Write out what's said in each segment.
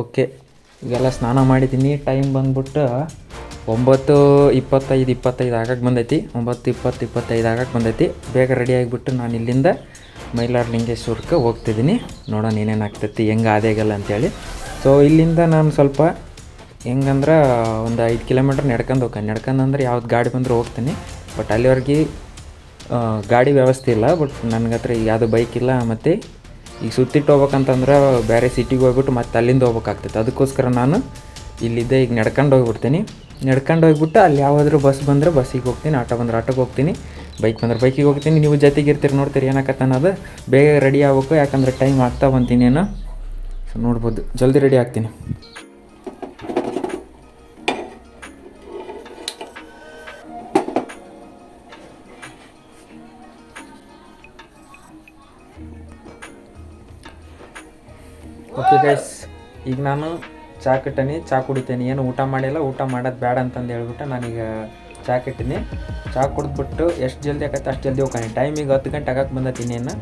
Okay, ಈಗೆಲ್ಲ ಸ್ನಾನ ಮಾಡಿದ್ದೀನಿ. ಟೈಮ್ ಬಂದ್ಬಿಟ್ಟು ಒಂಬತ್ತು ಇಪ್ಪತ್ತೈದು ಇಪ್ಪತ್ತೈದು ಆಗಕ್ಕೆ ಬಂದೈತಿ. ಒಂಬತ್ತು ಇಪ್ಪತ್ತು ಇಪ್ಪತ್ತೈದು ಆಗಕ್ಕೆ ಬಂದೈತಿ. ಬೇಗ ರೆಡಿ ಆಗಿಬಿಟ್ಟು ನಾನು ಇಲ್ಲಿಂದ ಮೈಲಾರಲಿಂಗೇಶ್ವರಕ್ಕೆ ಹೋಗ್ತಿದ್ದೀನಿ. ನೋಡೋಣ ಏನೇನು ಆಗ್ತೈತಿ, ಹೆಂಗೆ ಆದೇಗಲ್ಲ ಅಂತೇಳಿ. ಸೊ ಇಲ್ಲಿಂದ ನಾನು ಸ್ವಲ್ಪ ಹೆಂಗಂದ್ರೆ ಒಂದು ಐದು ಕಿಲೋಮೀಟ್ರ್ ನಡ್ಕೊಂಡು ಹೋಗ್ತೀನಿ. ನಡ್ಕೊಂಡು ಅಂದ್ರೆ ಯಾವ್ದು ಗಾಡಿ ಬಂದರೂ ಹೋಗ್ತೀನಿ. ಬಟ್ ಅಲ್ಲಿವರೆಗೆ ಗಾಡಿ ವ್ಯವಸ್ಥೆ ಇಲ್ಲ. ಬಟ್ ನನಗತ್ರ ಯಾವುದೋ ಬೈಕ್ ಇಲ್ಲ ಮತ್ತು ಈಗ ಸುತ್ತಿಟ್ಟು ಹೋಗ್ಬೇಕಂತಂದ್ರೆ ಬೇರೆ ಸಿಟಿಗೆ ಹೋಗ್ಬಿಟ್ಟು ಮತ್ತೆ ಅಲ್ಲಿಂದ ಹೋಗ್ಬೇಕಾಗ್ತೈತೆ. ಅದಕ್ಕೋಸ್ಕರ ನಾನು ಇಲ್ಲಿದ್ದೆ, ಈಗ ನಡ್ಕೊಂಡು ಹೋಗ್ಬಿಡ್ತೀನಿ. ನಡ್ಕೊಂಡು ಹೋಗ್ಬಿಟ್ಟು ಅಲ್ಲಿ ಯಾವಾದರೂ ಬಸ್ ಬಂದರೆ ಬಸ್ಸಿಗೆ ಹೋಗ್ತೀನಿ, ಆಟೋ ಬಂದ್ರೆ ಆಟೋಗೆ ಹೋಗ್ತೀನಿ ಬೈಕ್ ಬಂದ್ರೆ ಬೈಕಿಗೆ ಹೋಗ್ತೀನಿ. ನೀವು ಜೊತೆಗೆ ಇರ್ತೀರಿ ನೋಡ್ತೀರಿ ಅನ್ನೋದು ಬೇಗ ರೆಡಿ ಆಗ್ಬೇಕು, ಯಾಕಂದ್ರೆ ಟೈಮ್ ಆಗ್ತಾ ಬಂತೀನಿ ಏನೋ ಸೊ ನೋಡ್ಬೋದು. ಜಲ್ದಿ ರೆಡಿ ಆಗ್ತೀನಿ. ಈಗ ನಾನು ಚಾ ಕಟ್ಟನಿ, ಚಾ ಕುಡಿತೇನೆ. ಏನು ಊಟ ಮಾಡಿಲ್ಲ, ಊಟ ಮಾಡೋದು ಬೇಡ ಅಂತಂದು ಹೇಳ್ಬಿಟ್ಟು ನಾನೀಗ ಚಾ ಕಟ್ಟಿನಿ. ಚಾ ಕುಡಿದ್ಬಿಟ್ಟು ಎಷ್ಟು ಜಲ್ದಿ ಆಗತ್ತೆ ಅಷ್ಟು ಜಲ್ದಿ ಹೋಗ್ತಾನೆ ಟೈಮಿಗೆ ಹತ್ತು ಗಂಟೆ ಆಗಕ್ಕೆ ಬಂದತೀನಿ ಏನು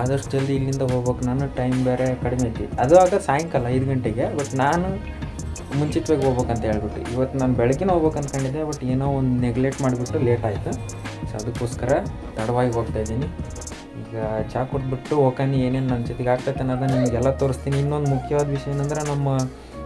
ಆದಷ್ಟು ಜಲ್ದಿ ಇಲ್ಲಿಂದ ಹೋಗ್ಬೇಕು. ನಾನು ಟೈಮ್ ಬೇರೆ ಕಡಿಮೆ ಐತಿ. ಅದು ಆಗ ಸಾಯಂಕಾಲ ಐದು ಗಂಟೆಗೆ ಬಟ್ ನಾನು ಮುಂಚಿತವಾಗಿ ಹೋಗ್ಬೇಕಂತ ಹೇಳ್ಬಿಟ್ಟು. ಇವತ್ತು ನಾನು ಬೆಳಗ್ಗೆ ಹೋಗ್ಬೇಕು ಅಂದ್ಕೊಂಡಿದ್ದೆ ಬಟ್ ಏನೋ ಒಂದು ನೆಗ್ಲೆಕ್ಟ್ ಮಾಡಿಬಿಟ್ಟು ಲೇಟ್ ಆಯಿತು. ಸೊ ಅದಕ್ಕೋಸ್ಕರ ತಡವಾಗಿ ಹೋಗ್ತಾ ಈಗ ಚಾ ಕೊಟ್ಬಿಟ್ಟು ಹೋಗ್ಕನಿ ಏನೇನು ನನ್ನ ಜೊತೆಗೆ ಆಗ್ತೈತೆ ಅನ್ನೋದನ್ನ ನಿಮಗೆಲ್ಲ ತೋರಿಸ್ತೀನಿ. ಇನ್ನೊಂದು ಮುಖ್ಯವಾದ ವಿಷಯ ಏನಂದ್ರೆ ನಮ್ಮ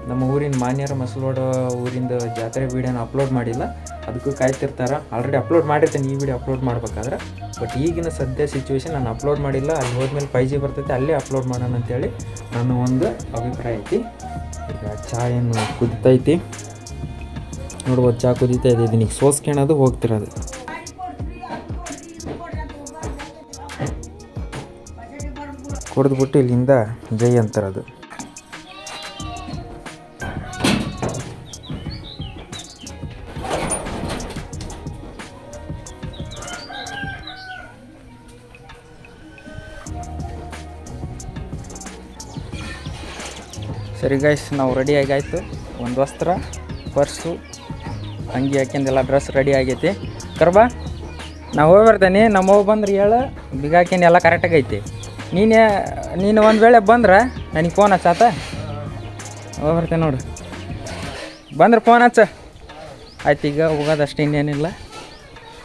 ನಮ್ಮ ಊರಿನ ಮಾನ್ಯರ ಮಸಲೋಡ ಊರಿಂದ ಜಾತ್ರೆ ವೀಡಿಯೋನ ಅಪ್ಲೋಡ್ ಮಾಡಿಲ್ಲ. ಅದಕ್ಕೂ ಕಾಯ್ತಿರ್ತಾರೆ. ಆಲ್ರೆಡಿ ಅಪ್ಲೋಡ್ ಮಾಡಿರ್ತೀನಿ, ಈ ವಿಡಿಯೋ ಅಪ್ಲೋಡ್ ಮಾಡ್ಬೇಕಾದ್ರೆ. ಬಟ್ ಈಗಿನ ಸದ್ಯ ಸಿಚುವೇಶನ್ ನಾನು ಅಪ್ಲೋಡ್ ಮಾಡಿಲ್ಲ. ಅಲ್ಲಿ ಹೋದ್ಮೇಲೆ ಫೈ ಜಿ ಬರ್ತೈತೆ, ಅಲ್ಲೇ ಅಪ್ಲೋಡ್ ಮಾಡೋಣ ಅಂತೇಳಿ ನನ್ನ ಒಂದು ಅಭಿಪ್ರಾಯ ಐತಿ. ಈಗ ಚಾ ಏನು ಕುದಿತೈತಿ? ನೋಡ್ಬೋದು, ಚಾ ಕುದಿತಾ ಇದೆ. ಅದು ಸೋಸ್ಕೊಳೋದು ಹೋಗ್ತಿರೋದು ಕುಡಿದ್ಬಿಟ್ಟು ಇಲ್ಲಿಂದ ಜೈ ಅಂತಾರದು ಸರಿ ಗೈಸ್ ನಾವು ರೆಡಿ ಆಯಿತು ಒಂದು ವಸ್ತ್ರ ಪರ್ಸು ಅಂಗಿ ಹಾಕ್ಯಂದೆಲ್ಲ ಡ್ರೆಸ್ ರೆಡಿ ಆಗೈತಿ. ಕರ್ಬಾ ನಾವು ಹೋಗಿ ಬರ್ತೇನೆ ನಮ್ಮ ಹೋಗಿ ಬಂದ್ರೆ ಹೇಳ ಬಿಗಾಕಿನ ಎಲ್ಲ ಕರೆಕ್ಟಾಗಿ ಐತಿ ನೀನೇ, ನೀನು ಒಂದು ವೇಳೆ ಬಂದ್ರೆ ನನಗೆ ಫೋನ್ ಹಚ್ಚಾತ? ಬರ್ತೇನೆ ನೋಡು. ಬಂದ್ರೆ ಫೋನ್ ಹಚ್ಚ. ಆಯ್ತು, ಈಗ ಹೋಗೋದಷ್ಟು ಇನ್ನೇನಿಲ್ಲ.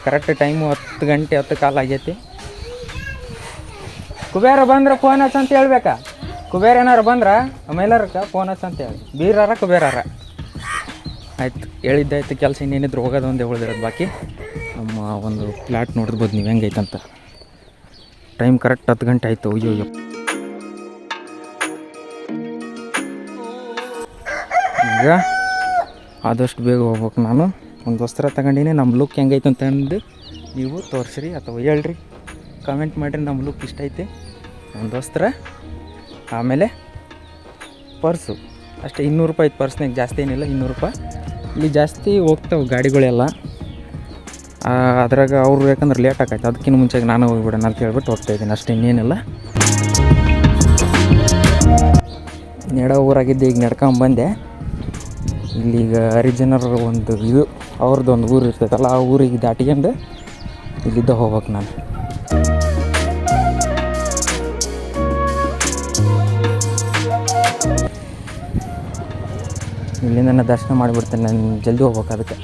ಕರೆಕ್ಟ್ ಟೈಮು ಹತ್ತು ಗಂಟೆ ಹತ್ತು ಕಾಲ ಆಗೈತಿ. ಕುಬೇರ ಬಂದ್ರೆ ಫೋನ್ ಹಚ್ಚ ಅಂತ ಹೇಳ್ಬೇಕಾ? ಕುಬೇರ ಏನಾರು ಬಂದ್ರೆ ಆಮೇಲಾರಕ್ಕೆ ಫೋನ್ ಹಚ್ಚ ಅಂತ ಹೇಳಿ. ಬೀರಾರ, ಕುಬೇರಾರ. ಆಯ್ತು, ಹೇಳಿದ್ದಾಯ್ತು ಕೆಲಸ ಇನ್ನೇನಿದ್ರು ಹೋಗೋದು ಒಂದೇ ಉಳಿದಿರೋದು ಬಾಕಿ. ನಮ್ಮ ಒಂದು ಫ್ಲ್ಯಾಟ್ ನೋಡ್ಬೋದು ನೀವು ಹೆಂಗೈತಂತ? ಟೈಮ್ ಕರೆಕ್ಟ್ ಹತ್ತು ಗಂಟೆ ಆಯಿತು. ಅಯ್ಯೋ ಅಯ್ಯೋ. ಈಗ ಆದಷ್ಟು ಬೇಗ ಹೋಗ್ಬೇಕು ನಾನು. ಒಂದು ವಸ್ತ್ರ ತಗೊಂಡಿನಿ, ನಮ್ಮ ಲುಕ್ ಹೆಂಗೈತೆ ಅಂತ ಅಂದು ನೀವು ತೋರಿಸ್ರಿ ಅಥವಾ ಹೇಳ್ರಿ. ಕಮೆಂಟ್ ಮಾಡಿರಿ, ನಮ್ಮ ಲುಕ್ ಇಷ್ಟ ಐತೆ. ಒಂದು ವಸ್ತ್ರ, ಆಮೇಲೆ ಪರ್ಸು ಅಷ್ಟೇ, ಇನ್ನೂರು ರೂಪಾಯಿ ಐತೆ ಪರ್ಸ್ನಾಗ ಜಾಸ್ತಿ ಏನಿಲ್ಲ, ಇನ್ನೂರು ರೂಪಾಯಿ. ಇಲ್ಲಿ ಜಾಸ್ತಿ ಹೋಗ್ತಾವೆ ಗಾಡಿಗಳೆಲ್ಲ. ಅದ್ರಾಗ ಅವ್ರು ಯಾಕಂದ್ರೆ ಲೇಟ್ ಆಕೈತೆ. ಅದಕ್ಕಿಂತ ಮುಂಚೆಗೆ ನಾನು ಹೋಗಿಬಿಡೋಣ ಅಂತ ಹೇಳ್ಬಿಟ್ಟು ಹೋಗ್ತಾ ಇದ್ದೀನಿ. ಅಷ್ಟೇ ಇನ್ನೇನಿಲ್ಲ. ನೆಡ ಊರಾಗಿದ್ದೆ ಈಗ ನಡ್ಕೊಂಬಂದೆ ಇಲ್ಲಿಗ ಹರಿಜನರ ಒಂದು ಇದು ಅವ್ರದ್ದು ಊರು ಇರ್ತೈತಲ್ಲ, ಆ ಊರಿಗೆ ದಾಟಿಕೊಂಡು ಇಲ್ಲಿದ್ದ ಹೋಗ್ಬೇಕು ನಾನು. ಇಲ್ಲಿಂದ ನಾನು ದರ್ಶನ ಮಾಡಿಬಿಡ್ತೇನೆ ನಾನು. ಜಲ್ದಿ ಹೋಗ್ಬೇಕು ಅದಕ್ಕೆ.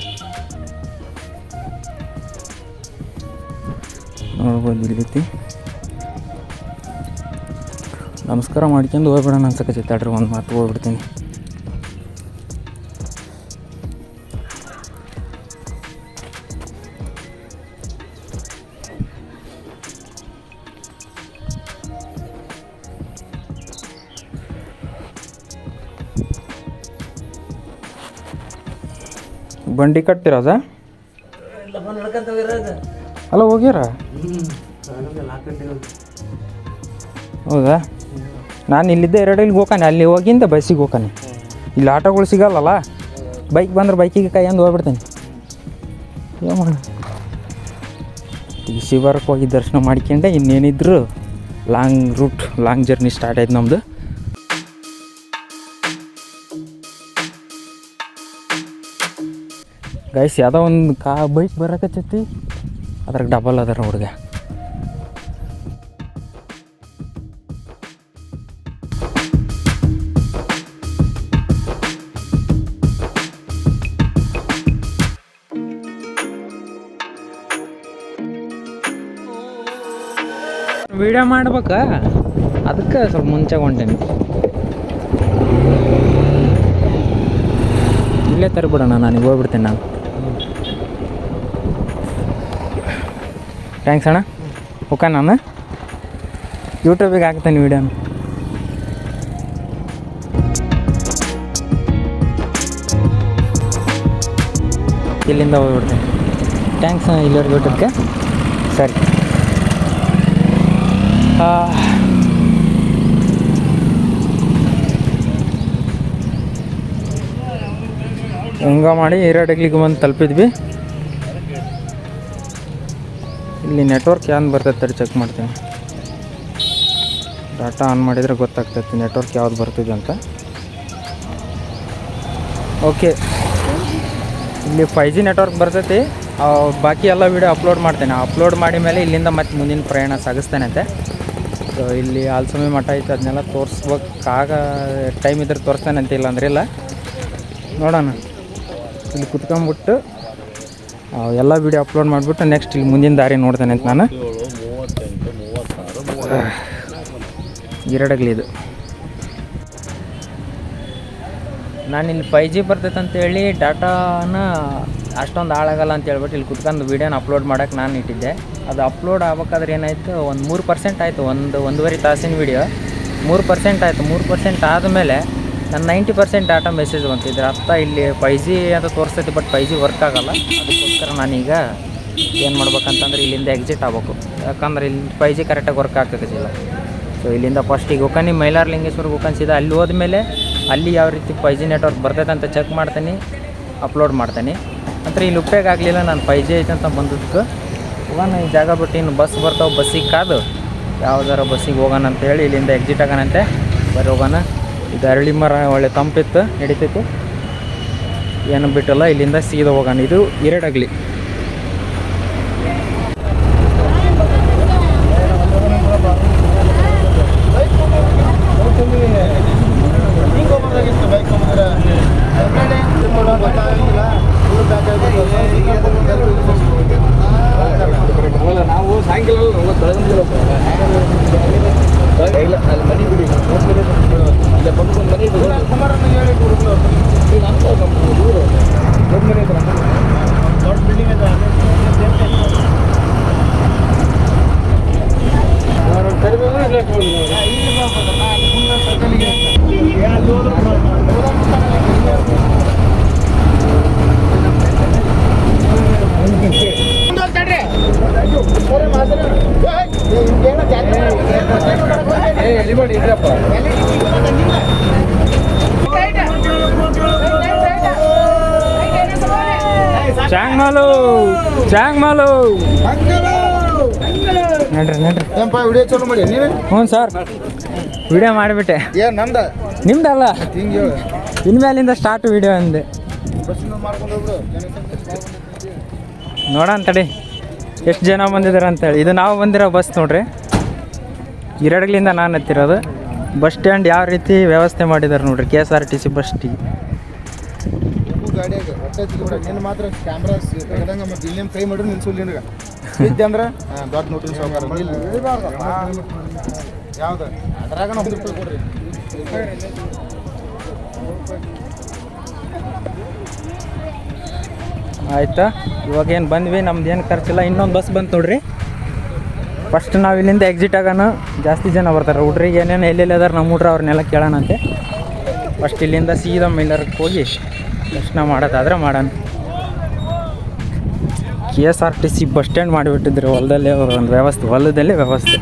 ನೋಡ್ಬೋದು ಇಲ್ಲೈತಿ ನಮಸ್ಕಾರ ಮಾಡ್ಕೊಂಡು ಹೋಗ್ಬಿಡೋಣ ಅನ್ಸಕತ್ತೈತೆ ತಡ್ರಿ ಒಂದು ಮಾತು ಹೋಗ್ಬಿಡ್ತೀನಿ. ಬಂಡಿ ಕಟ್ತಿರೋದ ಅಲ್ಲ ಹೋಗ್ಯಾರ? ನಾನು ಇಲ್ಲಿದ್ದೆ ಇಲ್ಲಿಗೆ ಹೋಗಾನೆ ಅಲ್ಲಿ ಹೋಗಿಂದ ಬಸ್ಸಿಗೆ ಹೋಗಾನೆ ಇಲ್ಲಿ ಆಟೋಗಳು ಸಿಗಲ್ಲಲ್ಲ? ಬೈಕ್ ಬಂದ್ರೆ ಬೈಕಿಗೆ ಕೈಯಂದು ಹೋಗ್ಬಿಡ್ತೇನೆ. ಏನು ಮಾಡ ಈಗ ಶಿವರಕ್ಕೆ ಹೋಗಿ ದರ್ಶನ ಮಾಡ್ಕೊಂಡೆ, ಇನ್ನೇನಿದ್ರು long route long journey start ಆಯ್ತು ನಮ್ಮದು ಗೈಸ್ ಯಾವುದೋ ಒಂದು ಕಾ ಬೈಕ್ ಬರಕತ್ತೈತಿ. ಅದ್ರಾಗ ಡಬಲ್ ಅದಾರ ಹುಡುಗ ಮಾಡ್ಬೇಕ? ಅದಕ್ಕೆ ಸ್ವಲ್ಪ ಮುಂಚೆ ಹೊಂಟೇನಿ. ಇಲ್ಲೇ ತರ್ಬಿಡೋಣ, ನಾನು ಹೋಗ್ಬಿಡ್ತೇನೆ ನಾನು. ಥ್ಯಾಂಕ್ಸ್ ಅಣ್ಣ. ಓಕೆ ನಾನು. ಯೂಟ್ಯೂಬಿಗೆ ಹಾಕ್ತೇನೆ ವಿಡಿಯೋನ ಇಲ್ಲಿಂದ ಹೋಗ್ಬಿಡ್ತೇನೆ. ಥ್ಯಾಂಕ್ಸ್ ಇಲ್ಲಿವರೆಗೆ ಯೂಟ್ಯೂಬ್ಗೆ ಸರಿ. ಹೆಂಗ ಮಾಡಿ ಹಿರೇಡಗ್ಲಿಗೆ ಬಂದು ತಲುಪಿದ್ವಿ. ಇಲ್ಲಿ ನೆಟ್ವರ್ಕ್ ಯಾವ್ದು ಬರ್ತೈತೆ ಚೆಕ್ ಮಾಡ್ತೀನಿ. ಡಾಟಾ ಆನ್ ಮಾಡಿದರೆ ಗೊತ್ತಾಗ್ತೈತಿ ನೆಟ್ವರ್ಕ್ ಯಾವ್ದು ಬರ್ತಿದೆ ಅಂತ. ಓಕೆ. ಇಲ್ಲಿ ಫೈ ಜಿ ನೆಟ್ವರ್ಕ್ ಬರ್ತೈತಿ. ಬಾಕಿ ಎಲ್ಲ ವೀಡಿಯೋ ಅಪ್ಲೋಡ್ ಮಾಡ್ತೇನೆ. ಅಪ್ಲೋಡ್ ಮಾಡಿದ ಮೇಲೆ ಇಲ್ಲಿಂದ ಮತ್ತೆ ಮುಂದಿನ ಪ್ರಯಾಣ ಸಾಗಿಸ್ತೇನಂತೆ. ಸೊ ಇಲ್ಲಿ ಆಲ್ಸಮಿ ಮಠ ಐತೆ ಅದನ್ನೆಲ್ಲ ತೋರಿಸ್ಬೇಕಾಗ ಟೈಮ್ ಇದ್ರೆ ತೋರಿಸ್ತಾನೆ ಅಂತ ಇಲ್ಲ ಅಂದ್ರೆ ಇಲ್ಲ. ನೋಡೋಣ. ಇಲ್ಲಿ ಕುತ್ಕೊಂಬಿಟ್ಟು ಆ, ಎಲ್ಲ ವಿಡಿಯೋ ಅಪ್ಲೋಡ್ ಮಾಡಿಬಿಟ್ಟು ನೆಕ್ಸ್ಟ್ ಇಲ್ಲಿ ಮುಂದಿನ ದಾರಿ ನೋಡ್ತೇನೆ ಅಂತ ನಾನು. ಗಿರಡಗ್ಲಿ ಇದು. ನಾನು ಇಲ್ಲಿ ಫೈ ಜಿ ಬರ್ತೈತೆ ಅಂತೇಳಿ ಡಾಟಾನ ಅಷ್ಟೊಂದು ಹಾಳಾಗಲ್ಲ ಅಂತ ಹೇಳ್ಬಿಟ್ಟು ಇಲ್ಲಿ ಕುತ್ಕೊಂಡು ವೀಡಿಯೋನ ಅಪ್ಲೋಡ್ ಮಾಡೋಕ್ಕೆ ನಾನು ಇಟ್ಟಿದ್ದೆ. ಅದು ಅಪ್ಲೋಡ್ ಆಗ್ಬೇಕಾದ್ರೆ ಏನಾಯಿತು? ಒಂದು ಮೂರು ಪರ್ಸೆಂಟ್ ಆಯಿತು. ಒಂದು, ಒಂದೂವರೆ ತಾಸಿನ ವೀಡಿಯೋ ಮೂರು ಪರ್ಸೆಂಟ್ ಆಯಿತು. ಮೂರು ಪರ್ಸೆಂಟ್ ಆದಮೇಲೆ ನನ್ನ ನೈಂಟಿ ಪರ್ಸೆಂಟ್ ಡಾಟಾ ಮೆಸೇಜ್ ಬಂತಿದ್ರೆ. ಅರ್ಥ ಇಲ್ಲಿ ಫೈ ಜಿ ಅಂತ ತೋರಿಸ್ತೈತಿ ಬಟ್ ಫೈ ಜಿ ವರ್ಕ್ ಆಗೋಲ್ಲ. ಅದಕ್ಕೋಸ್ಕರ ನಾನೀಗ ಏನು ಮಾಡ್ಬೇಕಂತಂದ್ರೆ ಇಲ್ಲಿಂದ ಎಕ್ಸಿಟ್ ಆಗ್ಬೇಕು. ಯಾಕಂದ್ರೆ ಇಲ್ಲಿ ಫೈ ಜಿ ಕರೆಕ್ಟಾಗಿ ವರ್ಕ್ ಆಗ್ತೈತಿಲ್ಲ ಸೊ ಇಲ್ಲಿಂದ ಫಸ್ಟಿಗೆ ಹೋಗ್ಕೊಂಡು ಮೈಲಾರ ಲಿಂಗೇಶ್ವರ್ಗೆ ಹೋಗ್ಕೊಂಡು ಸೀದಾ ಅಲ್ಲಿ ಹೋದ್ಮೇಲೆ ಅಲ್ಲಿ ಯಾವ ರೀತಿ ಫೈ ಜಿ ನೆಟ್ವರ್ಕ್ ಬರ್ತೈತೆ ಅಂತ ಚೆಕ್ ಮಾಡ್ತೀನಿ ಅಪ್ಲೋಡ್ ಮಾಡ್ತೀನಿ. ಅಂದರೆ ಇಲ್ಲಿ ಉಪಯೋಗ ಆಗಲಿಲ್ಲ. ನಾನು ಫೈ ಜಿ ಐತೆ ಅಂತ ಬಂದದ್ದು ಹೋಗೋಣ, ಈ ಜಾಗ ಬಿಟ್ಟು ಇನ್ನು ಬಸ್ ಬರ್ತಾವೆ ಬಸ್ಸಿಗೆ ಕಾದು ಯಾವ್ದಾರ ಬಸ್ಸಿಗೆ ಹೋಗೋಣ ಅಂತೇಳಿ ಇಲ್ಲಿಂದ ಎಕ್ಸಿಟ್ ಆಗೋಣಂತೆ. ಬರ್ರಿ ಹೋಗೋಣ. ಇದು ಅರಳಿ ಮರ ಒಳ್ಳೆ ತಂಪಿತ್ತು, ನಡೀತಿತ್ತು. ಏನು ಬಿಟ್ಟಲ್ಲ, ಇಲ್ಲಿಂದ ಸೀದಾ ಹೋಗೋಣ. ಇದು ಇರಡಗ್ಲಿ ನಾವು ಸಾಯಂಕಾಲ ಅಲ್ಲಿ ಮನೆ ಬಿಡಿ ಇಲ್ಲೇ ಬಂದು ಮನೆ ದೊಡ್ಡ ಬಿಲ್ಡಿಂಗ್ ಅದ ಎಲಿಬೇಡಿ ಇದ್ರಪ್ಪ ಚಾಂಗ್ಮಾಲು ಚಾಂಗ್ಮಾಲು ನಡ್ರಿ ನಡ್ರಿ ಏನಪ್ಪ ವಿಡಿಯೋ ಚಾಲು ಮಾಡಿ ನೀವೇ ಹ್ಞೂ ಸರ್. ವಿಡಿಯೋ ಮಾಡಿಬಿಟ್ಟೆ. ಏನ್ ನಮ್ದ ನಿಮ್ದಲ್ಲ? ಹಿಂಗೆ ಇನ್ಮೇಲಿಂದ ಸ್ಟಾರ್ಟ್ ವಿಡಿಯೋ ಅಂದೆ. ನೋಡೋಣ ತಡಿ. ಎಷ್ಟು ಜನ ಬಂದಿದ್ದಾರೆ ಅಂತೇಳಿ. ಇದು ನಾವು ಬಂದಿರೋ ಬಸ್ ನೋಡ್ರಿ. ಇರಡಗ್ಲಿಂದ ನಾನು ಹತ್ತಿರೋದು. ಬಸ್ ಸ್ಟ್ಯಾಂಡ್ ಯಾವ ರೀತಿ ವ್ಯವಸ್ಥೆ ಮಾಡಿದ್ದಾರೆ ನೋಡ್ರಿ. K S R T C bus ಗಾಡಿಯಾಗ. ಹೊಟ್ಟೆ ಮಾತ್ರ ಕ್ಯಾಮ್ರಾ ಕೈ ಮಾಡ್ರಿ ನಿಲ್ಸು ನಿನಗ. ಬಿದ್ದೆ ಅಂದ್ರೆ ದೊಡ್ಡ ನೋಟಿನ ಯಾವ್ದು? ಅದ್ರಾಗ ಒಂದು ರೂಪಾಯಿ ಕೊಡ್ರಿ. ಆಯ್ತಾ? ಇವಾಗ ಏನು ಬಂದ್ವಿ, ನಮ್ದು ಏನು ಖರ್ಚಿಲ್ಲ. ಇನ್ನೊಂದು ಬಸ್ ಬಂತು ನೋಡ್ರಿ. ಫಸ್ಟ್ ನಾವು ಇಲ್ಲಿಂದ ಎಕ್ಸಿಟ್ ಆಗೋಣ ಜಾಸ್ತಿ ಜನ ಬರ್ತಾರೆ. ಹುಡ್ರಿಗೆ ಏನೇನು ಎಲ್ಲೆಲ್ಲಿ ಅದಾರ ನಮ್ಮ ಹುಡ್ರ ಅವ್ರನ್ನೆಲ್ಲ ಕೇಳೋಣಂತೆ. ಫಸ್ಟ್ ಇಲ್ಲಿಂದ ಸೀದಾ ಮೇಲರ್ಗೆ ಹೋಗಿ ದರ್ಶನ ಮಾಡೋದಾದ್ರೆ ಮಾಡೋಣ. K S R T C bus stand ಮಾಡಿಬಿಟ್ಟಿದ್ರು. ಹೊಲದಲ್ಲೇ ಒಂದು ವ್ಯವಸ್ಥೆ, ಹೊಲದಲ್ಲೇ ವ್ಯವಸ್ಥೆ.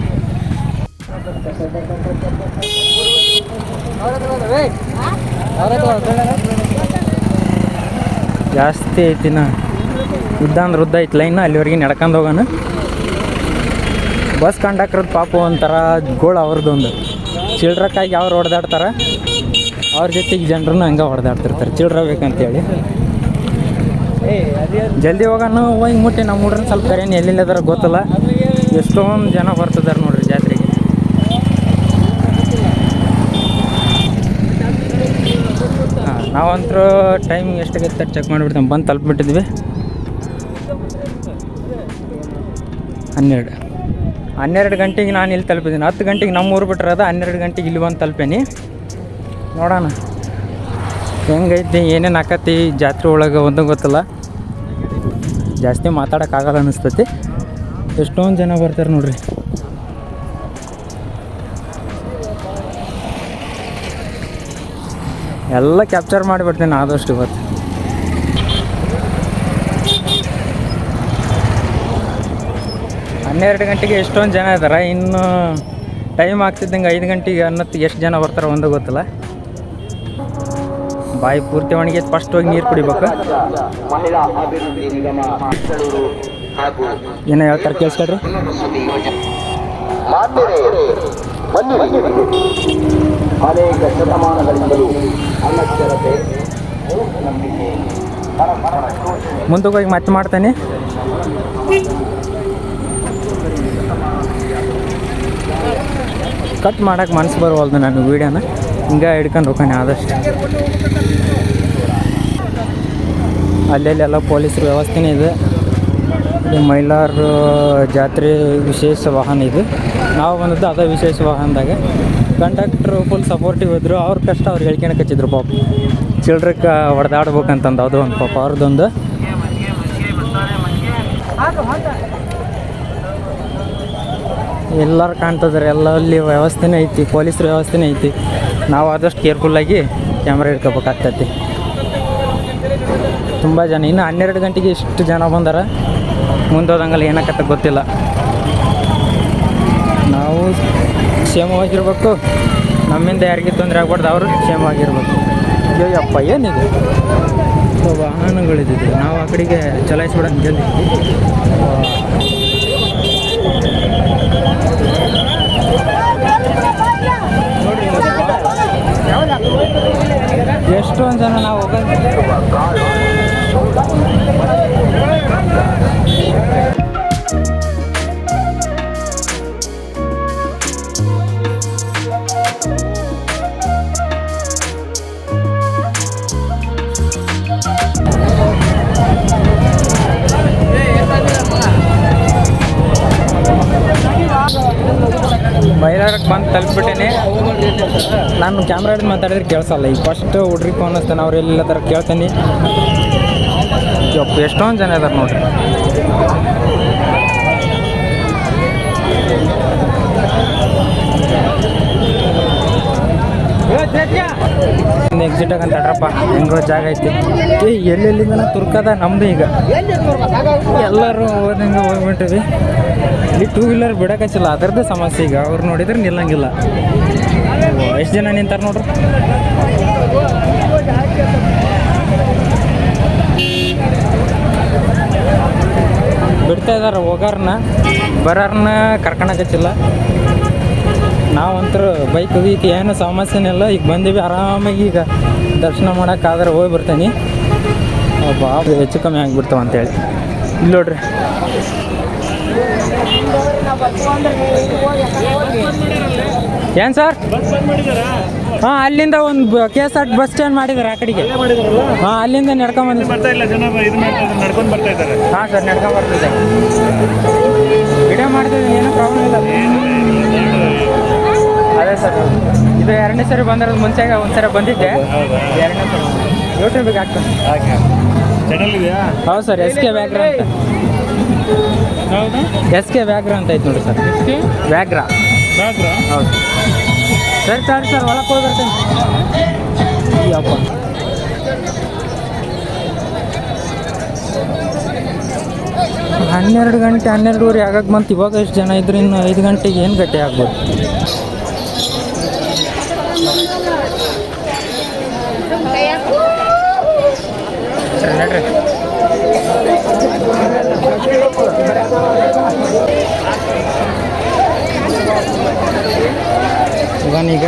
ಜಾಸ್ತಿ ಐತಿನ ಉದ್ದ ಅಂದ್ರೆ ಉದ್ದ ಐತಿ ಲೈನ್ ಅಲ್ಲಿವರೆಗೆ ನಡ್ಕೊಂಡು ಹೋಗೋಣ. ಬಸ್ ಕಂಡಕ್ಟ್ರದ್ದು ಪಾಪ ಒಂಥರ ಗೋಳು ಅವ್ರದ್ದೊಂದು ಚಿಲ್ಡ್ರಕ್ಕಾಗಿ ಅವ್ರು ಹೊಡೆದಾಡ್ತಾರೆ. ಅವ್ರ ಜೊತೆಗೆ ಜನರನ್ನ ಹಂಗೆ ಹೊಡೆದಾಡ್ತಿರ್ತಾರೆ. ಚಿಲ್ಡ್ರ ಬೇಕಂತೇಳಿ. ಜಲ್ದಿ ಹೋಗೋಣ ಹೋಗಿ ಮುಟ್ಟಿ, ನಮ್ಮ ಹುಡ್ರನ್ನ ಸ್ವಲ್ಪ ಕರೆಯನ್ನು ಎಲ್ಲಿಲ್ಲದಾರ ಗೊತ್ತಲ್ಲ. ಎಷ್ಟೊಂದು ಜನ ಬರ್ತಿದ್ದಾರೆ ನೋಡ್ರಿ ಜಾತ್ರೆಗೆ. ಹಾಂ, ನಾವಂತರೂ ಟೈಮ್ ಎಷ್ಟಾಗೈತೆ ಚೆಕ್ ಮಾಡಿಬಿಡ್ತೇವೆ ಬಂದು ತಲುಪಿಬಿಟ್ಟಿದ್ವಿ. ಹನ್ನೆರಡು. ಹನ್ನೆರಡು ಗಂಟೆಗೆ ನಾನು ಇಲ್ಲಿ ತಲುಪಿದ್ದೀನಿ. ಹತ್ತು ಗಂಟೆಗೆ ನಮ್ಮ ಊರು ಬಿಟ್ರೆ ಅದು, ಹನ್ನೆರಡು ಗಂಟೆಗೆ ಇಲ್ಲಿ ಬಂದು ತಲುಪೇನಿ. ನೋಡೋಣ. ಹೆಂಗೈತಿ, ಏನೇನು ಆಕತಿ ಜಾತ್ರೆ ಒಳಗೆ ಒಂದು ಗೊತ್ತಿಲ್ಲ. ಜಾಸ್ತಿ ಮಾತಾಡೋಕ್ಕಾಗಲ್ಲ ಅನಿಸ್ತೈತಿ. ಎಷ್ಟೊಂದು ಜನ ಬರ್ತಾರೆ ನೋಡ್ರಿ. ಎಲ್ಲ ಕ್ಯಾಪ್ಚರ್ ಮಾಡಿಬಿಡ್ತೀನಿ ಆದಷ್ಟು ಇವತ್ತು. ಹನ್ನೆರಡು ಗಂಟೆಗೆ ಎಷ್ಟೊಂದು ಜನ ಇದ್ದಾರೆ ಇನ್ನು ಟೈಮ್ ಆಗ್ತಿದ್ದಂಗೆ ಐದು ಗಂಟೆಗೆ ಅನ್ನತ್ತು ಎಷ್ಟು ಜನ ಬರ್ತಾರೆ ಒಂದು ಗೊತ್ತಿಲ್ಲ. ಬಾಯಿ ಪೂರ್ತಿ ಒಣಗಿ ಹೋಗಿ ನೀರು ಕುಡಿಬೇಕು. ಏನೋ ಹೇಳ್ತಾರೆ ಶೋಷಣೆ ಮುಂದಕ್ಕೆ ಹೋಗಿ ಮತ್ತೆ ಮಾಡ್ತೇನೆ. ಕಟ್ ಮಾಡಕ್ಕೆ ಮನಸ್ಸು ಬರುವಲ್ದು ನಾನು ವೀಡಿಯೋನ ಹಿಂಗೆ ಹಿಡ್ಕೊಂಡು ಹೋಗ್ತಾನೆ ಆದಷ್ಟು. ಅಲ್ಲೆಲ್ಲೆಲ್ಲ ಪೊಲೀಸರ ವ್ಯವಸ್ಥೆನೇ ಇದೆ. ಇದು ಮೈಲಾರ ಜಾತ್ರೆ ವಿಶೇಷ ವಾಹನ ಇದು. ನಾವು ಬಂದದ್ದು ಅದೇ ವಿಶೇಷ ವಾಹನದಾಗ. ಕಂಡಕ್ಟ್ರು ಫುಲ್ ಸಪೋರ್ಟಿವ್ ಇದ್ದರು ಅವ್ರ ಕಷ್ಟ ಅವ್ರು ಹೇಳ್ಕೊಳಕ್ಕೆ ಹಚ್ಚಿದ್ರು ಪಾಪ. ಚಿಲ್ಡ್ರಕ್ಕೆ ಹೊಡೆದಾಡ್ಬೇಕಂತಂದು ಅದು ಒಂದು ಪಾಪ. ಅವ್ರದ್ದೊಂದು ಎಲ್ಲರೂ ಕಾಣ್ತದ್ರೆ ಎಲ್ಲ ಅಲ್ಲಿ ವ್ಯವಸ್ಥೆನೇ ಐತಿ. ಪೊಲೀಸ್ರ ವ್ಯವಸ್ಥೆನೇ ಐತಿ. ನಾವು ಆದಷ್ಟು ಕೇರ್ಫುಲ್ಲಾಗಿ ಕ್ಯಾಮ್ರಾ ಇಟ್ಕೋಬೇಕಾಗ್ತೈತಿ. ತುಂಬ ಜನ ಇನ್ನು ಹನ್ನೆರಡು ಗಂಟೆಗೆ ಇಷ್ಟು ಜನ ಬಂದಾರ. ಮುಂದೋದಂಗಲ್ಲ ಏನಕ್ಕತ್ತ ಗೊತ್ತಿಲ್ಲ. ನಾವು ಕ್ಷೇಮವಾಗಿರ್ಬೇಕು. ನಮ್ಮಿಂದ ಯಾರಿಗೆ ತೊಂದರೆ ಆಗ್ಬಾರ್ದು ಅವರು ಕ್ಷೇಮವಾಗಿರ್ಬೇಕು. ಅಯ್ಯಪ್ಪ ಏನಿದೆ? ಸೊ ವಾಹನಗಳಿದೆ ನಾವು ಆ ಕಡೆಗೆ ಚಲಾಯಿಸ್ಬಿಡೋಣ ಜಲ್ದಿ. ಎಷ್ಟೊಂದು ಜನ ನಾವು ಹೋಗೋದು? ಬೈಲಾರಕ್ಕೆ ಬಂದು ತಲುಪಿಬಿಟ್ಟೇನೆ. ನಾನು ಕ್ಯಾಮ್ರಾ ಹಿಡಿದು ಮಾತಾಡಿದ್ರೆ ಕೇಳಿಸಲ್ಲ. ಈಗ ಫಸ್ಟ್ ಹುಡ್ರಿಗೆ ಫೋನ್ ಹಚ್ತಾನೆ, ಅವ್ರು ಎಲ್ಲ ಥರ ಕೇಳ್ತೀನಿ. ಎಷ್ಟೊಂದು ಜನ ಇದಾರೆ ನೋಡ್ರಿ. ಎಕ್ಸಿಟ್ ಅಡ್ರಪ್ಪ ಹೆಂಗೋ ಜಾಗ ಐತಿ. ಏ ಎಲ್ಲೆಲ್ಲಿಂದ ತುರ್ಕದ ನಮ್ದು ಈಗ. ಎಲ್ಲರೂ ಹೋದಂಗೆ ಹೋಗ್ಬಿಟ್ಟಿವಿ. ಇಲ್ಲಿ ಟೂ ವೀಲರ್ ಬಿಡೋಕಚ್ಚಿಲ್ಲ ಅದರದ್ದೇ ಸಮಸ್ಯೆ ಈಗ. ಅವ್ರು ನೋಡಿದ್ರೆ ನಿಲ್ಲಂಗಿಲ್ಲ. ಎಷ್ಟು ಜನ ನಿಂತಾರೆ ನೋಡ್ರಿ? ಬಿಡ್ತಾ ಇದಾರೆ ಹೋಗಾರನ್ನ ಬರೋರ್ನ ಕರ್ಕೊಳಕಚ್ಚಿಲ್ಲ ನಾವಂತರೂ ಬೈಕ್ ಗೀಕ್ ಏನು ಸಮಸ್ಯೆನೆಲ್ಲ ಈಗ ಬಂದೀವಿ ಆರಾಮಾಗಿ ಈಗ. ದರ್ಶನ ಮಾಡೋಕ್ಕಾದ್ರೆ ಹೋಗಿ ಬರ್ತೀನಿ. ಬಾ ಹೆಚ್ಚು ಕಮ್ಮಿ ಆಗಿಬಿಡ್ತಾವ ಅಂತೇಳಿ. ಇಲ್ಲಿ ನೋಡ್ರಿ. ಏನು ಸರ್? ಹಾಂ ಅಲ್ಲಿಂದ ಒಂದು K S R bus stand ಮಾಡಿದ್ದಾರೆ ಆ ಕಡೆಗೆ. ಹಾಂ ಅಲ್ಲಿಂದ ಇದ್ದಾರೆ ಹಾಂ ಸರ್ ನಡ್ಕೊಂಡ್ ಬರ್ತಿದ್ದಾರೆ ವಿಡಿಯೋ ಮಾಡ್ತಿದ್ದೀನಿ ಏನೂ ಪ್ರಾಬ್ಲಮ್ ಇಲ್ಲ. ಅದೇ ಸರ್. ಇದು ಎರಡನೇ ಸರಿ ಬಂದ್ರೆ ಮುಂಚೆ ಒಂದು ಸರಿ ಬಂದಿದ್ದೆ. ಎರಡನೇ ಸರಿ ಯೂಟ್ಯೂಬಿಗೆ ಹಾಕ್ತೀನಿ. ಹೌದು ಸರ್ ಎಸ್ ಕೆ ವ್ಯಾಗ್ರ ಅಂತ. ಎಸ್ ಕೆ ವ್ಯಾಗ್ರ ಅಂತ ಐತೆ ನೋಡಿ ಸರ್. ವ್ಯಾಗ್ರ ಹೌದು. ಸರಿ ಸರಿ ಸರ್ ಒಳಗೆ ಹೋಗಿರ್ತೀನಿ ಯಪ್ಪ. ಹನ್ನೆರಡು ಗಂಟೆ ಹನ್ನೆರಡುವರೆ ಆಗಕ್ಕೆ ಬಂತು. ಇವಾಗ ಎಷ್ಟು ಜನ ಇದ್ರೆ ಇನ್ನು ಐದು ಗಂಟೆಗೆ ಏನು ಗಟ್ಟಿ ಆಗ್ಬೋದು ಸರಿ ನಡ್ರಿ. ಈಗ.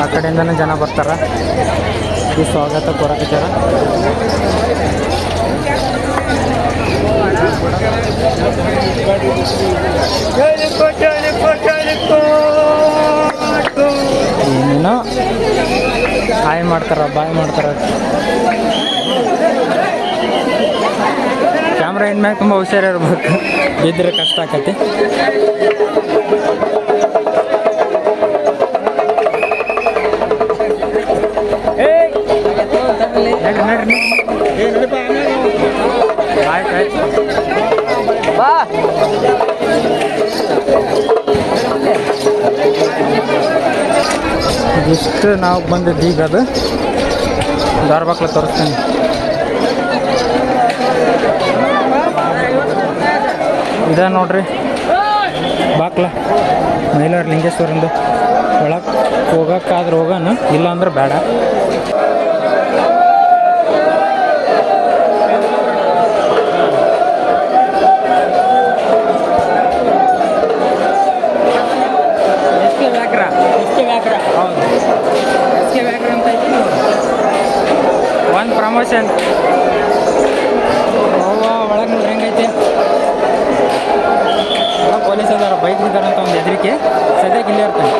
ಆ ಕಡೆಯಿಂದನೇ ಜನ ಬರ್ತಾರ. ಈ ಸ್ವಾಗತ ಕೊರಕತ್ತಾರ ಏನೇನೋ ಹಾಯ್ ಮಾಡ್ತಾರ ಬಾಯ್ ಮಾಡ್ತಾರ. ಕ್ಯಾಮ್ರಾ ಇನ್ಮ್ಯಾಗ ತುಂಬ ಹುಷಾರಿರ್ಬೇಕು ಬಿದ್ದರೆ ಕಷ್ಟ ಆಕತಿ. ಆಯ್ತು ಆಯ್ತು. ಬಾ. ಇದಿಷ್ಟು ನಾವು ಬಂದಿದ್ದು ಈಗ ಅದು. ಧಾರವಾಕ್ಲ ತೋರಿಸ್ತೀನಿ. ಇದ ನೋಡ್ರಿ. ಬಾಕ್ಲ. ಮೈಲಾರ ಲಿಂಗೇಶ್ವರಂದು ಒಳಗೆ ಹೋಗಕ್ಕಾದ್ರೆ ಹೋಗೋಣ ಇಲ್ಲ ಅಂದ್ರೆ ಬೇಡ. ಒಂದು ಪ್ರಮೋಷನ್ ಒಳಗೆ ನೋಡ್ರಿ ಹೆಂಗೈತೆ. ಪೊಲೀಸ್ ಅದಾರ ಬೈಕ್ ಅಂತ ಒಂದು ಹೆದರಿಕೆ. ಸದ್ಯಕ್ಕೆ ಇಲ್ಲೇ ಇರ್ತಾನೆ.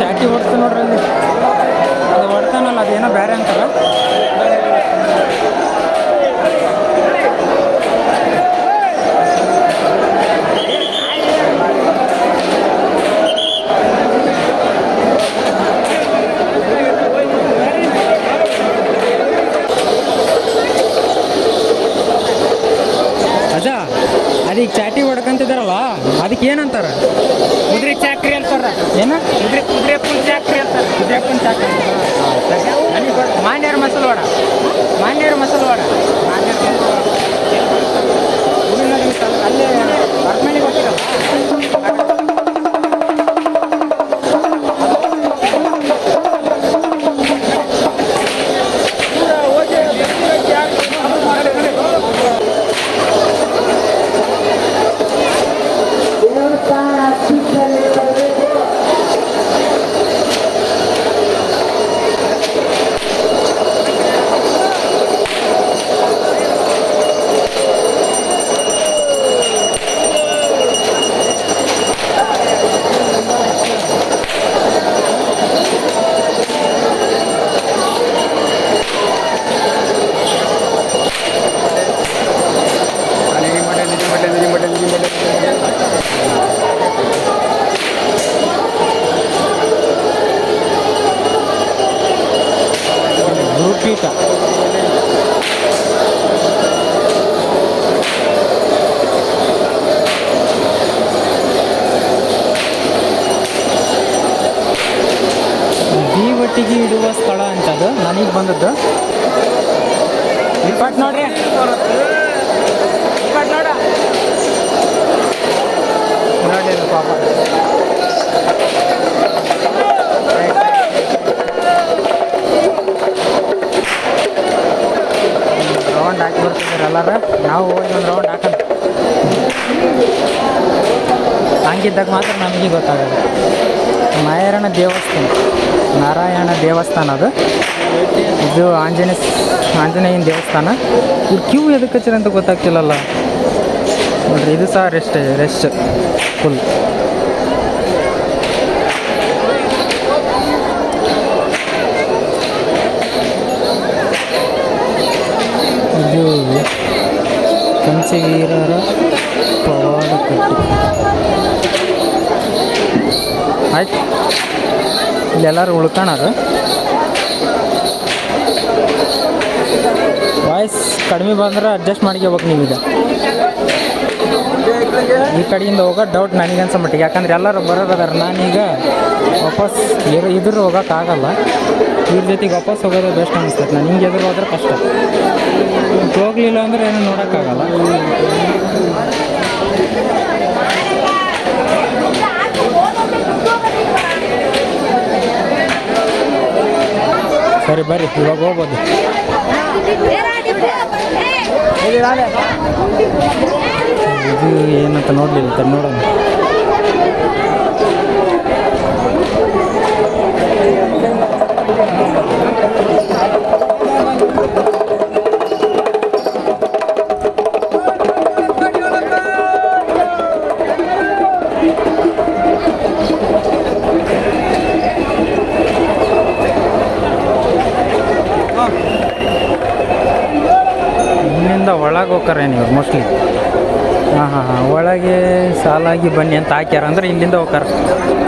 ಚಾಟಿ ಹೊಡ್ತು ನೋಡ್ರಿ ಅಲ್ಲಿ. ಅದು ಹೊಡ್ತಾನಲ್ಲ, ಅದೇನೋ ಬೇರೆ ಅಂತಾರ ಅದ ಅದೀಗ ಚಾಟಿ ಹೊಡ್ಕಂತಿದಾರಲ್ಲ ಅದಕ್ಕೆ ಏನಂತಾರೆ? ಕುದುರೆ ಚಾಕ್ರಿ ಅಂತಾರ. ಏನ? ಕುದುರೆ ಕುದುರೆ ಪುಲ್ ಚಾಕ್ರಿ ಅಂತಾರ. ಕುದುರೆ ಪುಲ್ ಚಾಕ್ರಿ. ಮಾನ್ಯರ ಮಸಲ್ ವಡ. ಮಾನ್ಯರ ಮಸಲ್ ವಡ. ಮಾನ್ಯರ ಅಲ್ಲೇ ದೀವಟಿಗೆ ಇಡುವ ಸ್ಥಳ ಅಂತದು ನನಗೆ ಬಂದದ್ದು. ಇಪ್ಪತ್ತು ನೋಡ್ರಿ. ಇಪ್ಪತ್ತು ನೋಡ. ನೋಡಿ ಅದು ಪಾಪ. ರೌಂಡ್ ಹಾಕಿ ಬರ್ತಿದ್ದಾರೆ ಎಲ್ಲಾರ. ನಾವು ಹೋಗಿ ಒಂದು ರೌಂಡ್ ಹಾಕೋಣ. ಹಂಗಿದ್ದಾಗ ಮಾತ್ರ ನಮಗೆ ಗೊತ್ತಾಗೋದು ಮಾಯರಣ ದೇವಸ್ಥಾನ. ನಾರಾಯಣ ದೇವಸ್ಥಾನ ಅದು. ಇದು ಆಂಜನೇಯ ಆಂಜನೇಯನ ದೇವಸ್ಥಾನ. ಇದು ಕ್ಯೂ ಎದಕ್ಕೆ ಹಚ್ಚಿರ ಅಂತ ಗೊತ್ತಾಗ್ತಿಲ್ಲಲ್ಲ. ನೋಡ್ರಿ, ಇದು ಸಹ ರೆಸ್ಟ್ ರೆಸ್ಟ್ ಫುಲ್ ಇದು ಕಂಚವೀರರ ಆಯ್ತು. ಇಲ್ಲೆಲ್ಲರೂ ಉಳ್ಕೊಳಾರ ವಾಯ್ಸ್ ಕಡಿಮೆ ಬಂದ್ರೆ ಅಡ್ಜಸ್ಟ್ ಮಾಡ್ಕೋಬೇಕು ನೀವೀಗ. ಈ ಕಡೆಯಿಂದ ಹೋಗೋ ಡೌಟ್ ನನಗೆ ಅನ್ಸೋ ಮಟ್ಟಿಗೆ. ಯಾಕಂದ್ರೆ ಎಲ್ಲರೂ ಬರೋದಾರೆ ನಾನೀಗ ವಾಪಸ್ ಇರೋ ಇದ್ರ ಹೋಗೋಕ್ಕಾಗಲ್ಲ ಇವ್ರ ಜೊತೆಗೆ ವಾಪಸ್ ಹೋಗೋದೇ ಬೆಸ್ಟ್ ಅನಿಸ್ತೈತೆ ನಾನು ಹಿಂಗೆ ಎದುರು ಹೋದ್ರೆ ಕಷ್ಟ. ಹೋಗಲಿಲ್ಲ ಅಂದ್ರೆ ಏನೂ ನೋಡೋಕ್ಕಾಗಲ್ಲ. ಸರಿ ಬರ್ರಿ. ಇವಾಗ ಹೋಗ್ಬೋದು. ಇದು ಏನಂತ ನೋಡ್ಲಿಲ್ಲ ನೋಡೋಣ. ಬನ್ನಿ ಅಂತ ಹಾಕ್ಯಾರ. ಅಂದ್ರೆ ಇಲ್ಲಿಂದ ಹೋಗ್ತಾರೆ